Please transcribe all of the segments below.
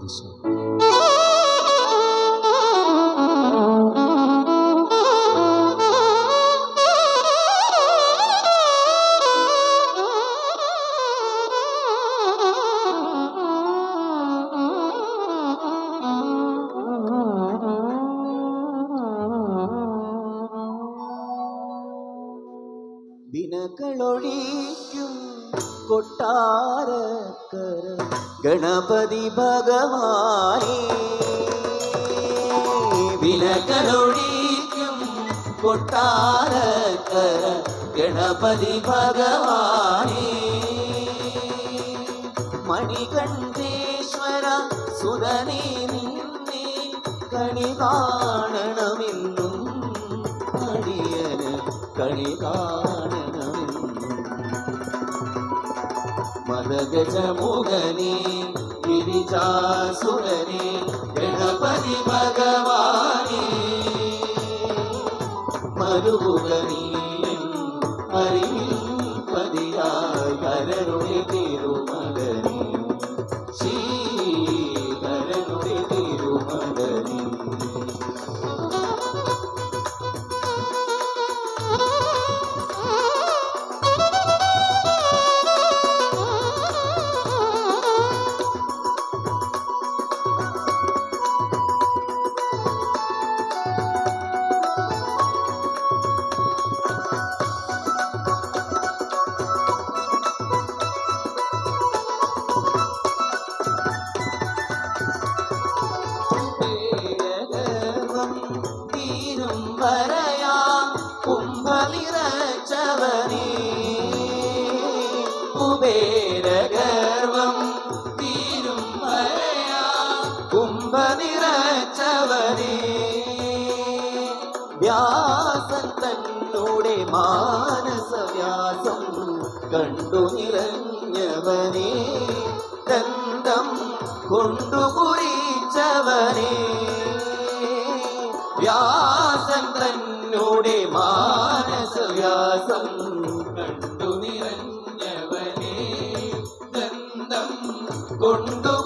ദിശ ദിനകളൊഴിക്കും കൊട്ടാരക്കര ഗണപതി ഭഗവാനേ. വിലകളൊഴിക്കും കൊട്ടാരക്കര ഗണപതി ഭഗവാനേ. മണികണ്ഠേശ്വര സുതനേ നിന്നെ കണി കാണണമെന്നും അടിയന് കണി കാണണമെന്നും गजमुगने गिरिजासुरने गणपति भगवाने मरुगुगने அறிவிப்பதியாய் அரருடைய திருமகனே കുബേരഗർവം തീരും വരയാം കുംഭനിറച്ചവനേ വ്യാസൻ തന്നോടെ മാനസവ്യാസം കണ്ടു നിറഞ്ഞവനേ ദന്തം കൊണ്ടുകുറിച്ചവനേ വ്യാസൻ തന്നോടെ മാനസവ്യാസം കണ്ടു കൊണ്ടുകുറിച്ചവനേ.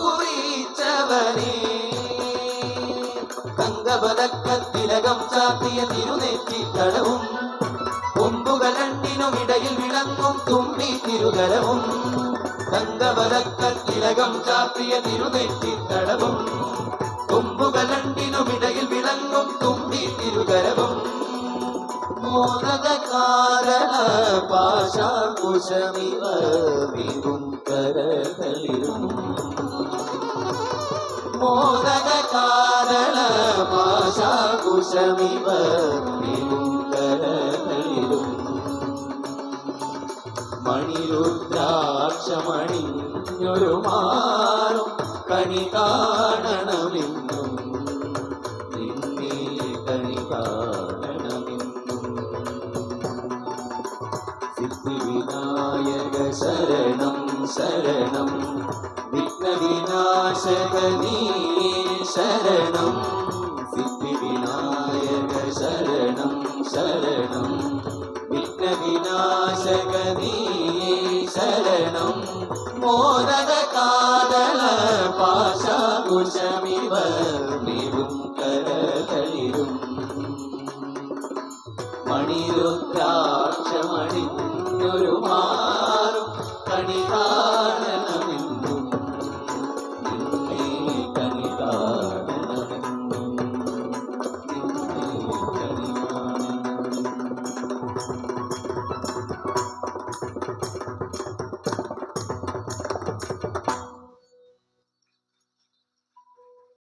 തങ്കപതക്കത്തിലകം ചാത്തിയ തിരുനെറ്റി തടവും കൊമ്പുകൾ രണ്ടിനും ഇടയിൽ വിളങ്ങും തുമ്പി തിരുകരവും. തങ്കപതക്കത്തിലകം ചാത്തിയ തിരുനെറ്റി തടവും കൊമ്പുകൾ രണ്ടിനും ഇടയിൽ വിളങ്ങും മോദക കാരണ പാശാകുശമിവ വിവും കരകളിലും മോദക കാരണ പാശാകുശമിവ കരകളിലും മണിരുദ്രാക്ഷമണിഞ്ഞൊരു മാറും കണി കാണണമെന്നും നിന്നെ കണി കാണണമെന്നും ശരണം ശരണം. വിഘ്നവിനാശകനീ ശരണം സിദ്ധിവിനായക ശരണം ശരണം. വിഘ്നവിനാശകനീ ശരണം മോദക കാതള പാശകുശമിവ നിവും കരകളിലും മണിരുദ്രാക്ഷമണിഞ്ഞൊരു മാ we're Oh.